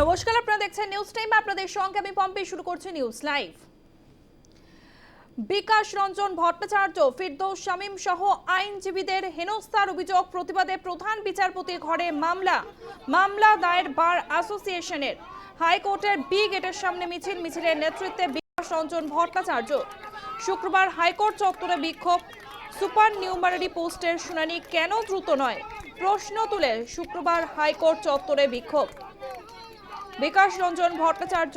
নমস্কার, আপনারা দেখছেন নিউজ টাইম আপনাদের সঙ্গে আমি পম্পে, শুরু করছি নিউজ লাইভ বিকাশ রঞ্জন ভট্টাচার্য, ফিরদৌস শামীম সহ আইনজীবীদের হেনস্থার অভিযোগ, প্রতিবাদে প্রধান বিচারপতির ঘরে মামলা। মামলা দায়ের বার অ্যাসোসিয়েশনের। হাইকোর্টের বি গেটের সামনে মিছিল, মিছিলের নেতৃত্বে বিকাশ রঞ্জন ভট্টাচার্য। শুক্রবার হাইকোর্ট চত্বরে বিক্ষোভ। সুপার নিউমারারি পোস্টের শুনানি কেন দ্রুত নয়? প্রশ্ন তুলে শুক্রবার হাইকোর্ট চত্বরে বিক্ষোভ। বিকাশ রঞ্জন ভট্টাচার্য,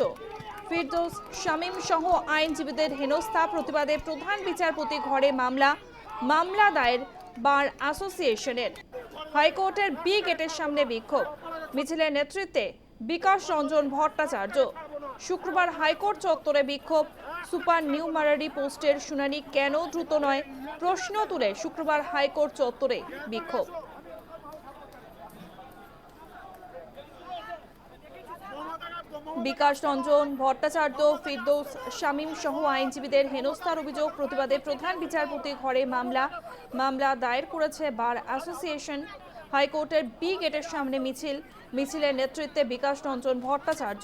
ফিরদৌস শামীম সহ আইনজীবীদের হেনস্থা প্রতিবাদে প্রধান বিচারপতি ঘরে মামলা মামলা দায়ের বার অ্যাসোসিয়েশনের। হাইকোর্টের বি গেটের সামনে বিক্ষোভ। মিছিলের নেতৃত্বে বিকাশ রঞ্জন ভট্টাচার্য। শুক্রবার হাইকোর্ট চত্বরে বিক্ষোভ। সুপার নিউ নিউমারারি পোস্টের শুনানি কেন দ্রুত নয়, প্রশ্ন তুলে শুক্রবার হাইকোর্ট চত্বরে বিক্ষোভ। বিকাশ রঞ্জন ভট্টাচার্য, ফিরদৌস শামীম সহ আইনজীবীদের হেনস্থার অভিযোগ, প্রতিবাদে প্রধান বিচারপতি ঘরে মামলা। মামলা দায়ের করেছে বার অ্যাসোসিয়েশন হাইকোর্টের বি গেটের সামনে মিছিল। মিছিলের নেতৃত্বে বিকাশ রঞ্জন ভট্টাচার্য।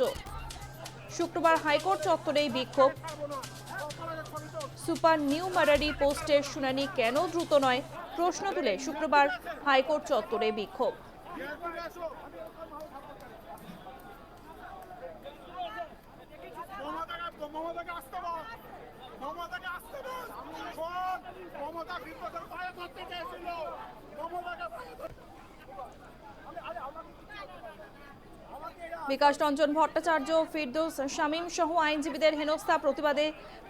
শুক্রবার হাইকোর্ট চত্বরেই বিক্ষোভ। সুপার নিউ মারারি পোস্টের শুনানি কেন দ্রুত নয়, প্রশ্ন তুলে শুক্রবার হাইকোর্ট চত্বরে বিক্ষোভ মমতাকে মমতাকে আসতে বল মমতাকে আসতে বল শোন মমতা বিপদের পায়ে ধরতে চেয়েছিল মমতাকে পায়ে ধরতে আমি আরে আমাকে কিছু করতে পারি না। আমাকে এরা বিকাশ রঞ্জন ভট্টাচার্য, ফিরদৌস শামীম সহ আইনজীবীদের হেনস্থা প্রতিবাদে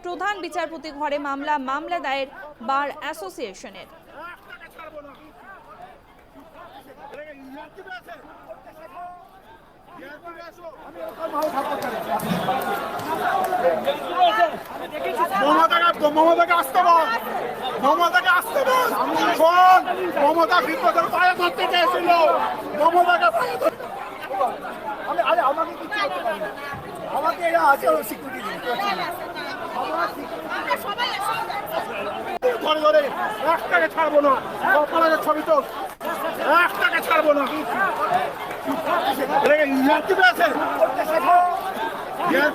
প্রধান বিচারপতি ঘরে মামলা মামলা দায়ের বার অ্যাসোসিয়েশনের। মমতাকে আসতে বল। মমতাকে আসতে বল। মমতা বিপদের পায়ে ধরতে মমতাকে পায়ে ধরতে আমি আরে আমাকে কিছু করতে পারি না আমাকে এরা আছে সিকিউরিটি ধরে ধরে এক টাকা ছাড়বো না কপালের ছবি তো এক টাকা ছাড়বো না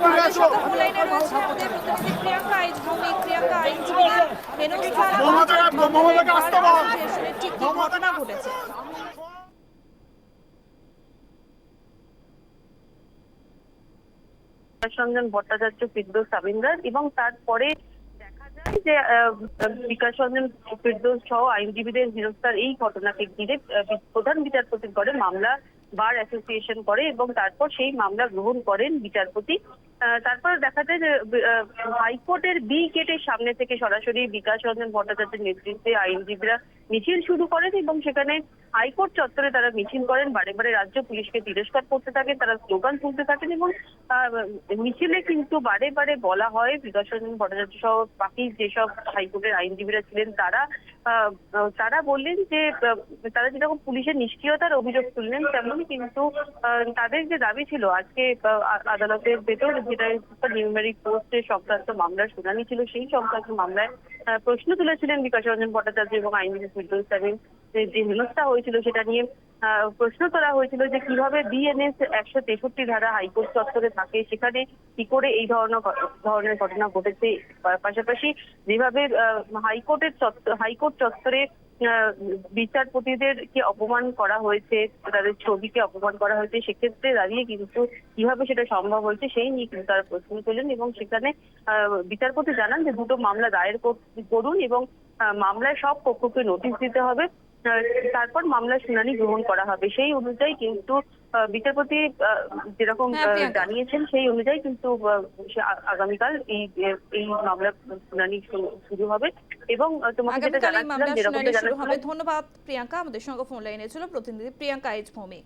পেয়েছ লাইনে রয়েছে আমাদের প্রতিনিধি প্রিয়াঙ্কা আইচ ভৌমিক প্রিয়াঙ্কা আইনজীবীদের হেনস্থা মমতাকে- মমতাকে আসতে বল। অ্যাসোসিয়েশনের ঠিক কি ঘটনা ঘটেছে বিকাশরঞ্জন ভট্টাচার্য, ফিরদৌস সাবিন্দার এবং তারপরে দেখা যায় যে ফিরদৌস সহ আইনজীবীদের হেনস্থার এই ঘটনাকে ঘিরে প্রধান বিচারপতির ঘরে মামলা বার অ্যাসোসিয়েশন করে এবং তারপর সেই মামলা গ্রহণ করেন বিচারপতি। তারপর দেখা যায় যে হাইকোর্টের বি গেটের সামনে থেকে সরাসরি বিকাশ রঞ্জন ভট্টাচার্যের নেতৃত্বে আইনজীবীরা মিছিল শুরু করেন এবং সেখানে হাইকোর্ট চত্বরে তারা মিছিল করেন। বারে বারে রাজ্য পুলিশকে তিরস্কার করতে থাকেন, তারা স্লোগান তুলতে থাকেন এবং মিছিলে কিন্তু বারে বারে বলা হয় রঞ্জন ভট্টাচার্য সহ বাকি যেসব হাইকোর্টের আইনজীবীরা ছিলেন, তারা তারা বললেন যে তারা যেরকম পুলিশের নিষ্ক্রিয়তার অভিযোগ তুললেন তেমনই কিন্তু তাদের যে দাবি ছিল, আজকে আদালতের ভেতর যেটা নিউমেরিক পোস্টে সংক্রান্ত মামলার শুনানি ছিল, সেই সংক্রান্ত মামলায় প্রশ্ন তুলেছিলেন বিকাশ রঞ্জন ভট্টাচার্য এবং আইনজীবী ফিরদৌস সামিম যে হেনস্থা হয়েছিল সেটা নিয়ে প্রশ্ন তোলা হয়েছিল যে কীভাবে বিএনএস একশো তেষট্টি ধারা হাইকোর্ট চত্বরে থাকে, সেখানে কি করে এই ধরনের ধরনের ঘটনা ঘটেছে? পাশাপাশি যেভাবে হাইকোর্টের হাইকোর্ট চত্বরে বিচারপতিদেরকে অপমান করা হয়েছে, তাদের ছবিকে অপমান করা হয়েছে, সেক্ষেত্রে দাঁড়িয়ে কিন্তু কীভাবে সেটা সম্ভব হয়েছে, সেই নিয়ে কিন্তু তারা প্রশ্ন তোলেন এবং সেখানে বিচারপতি জানান যে দুটো মামলা দায়ের করুন এবং মামলায় সব পক্ষকে নোটিশ দিতে হবে। তারপর মামলার শুনানি গ্রহণ করা হবে। সেই অনুযায়ী কিন্তু বিচারপতি যেরকম হ্যাঁ, জানিয়েছেন সেই অনুযায়ী কিন্তু আগামীকাল এই এই মামলার শুনানি শুরু হবে। এবং তোমাকে যেটা জানাচ্ছিলাম শুরু ধন্যবাদ প্রিয়াঙ্কা। আমাদের সঙ্গে ফোন লাইনে ছিল প্রতিনিধি প্রিয়াঙ্কা আইচ ভৌমিক।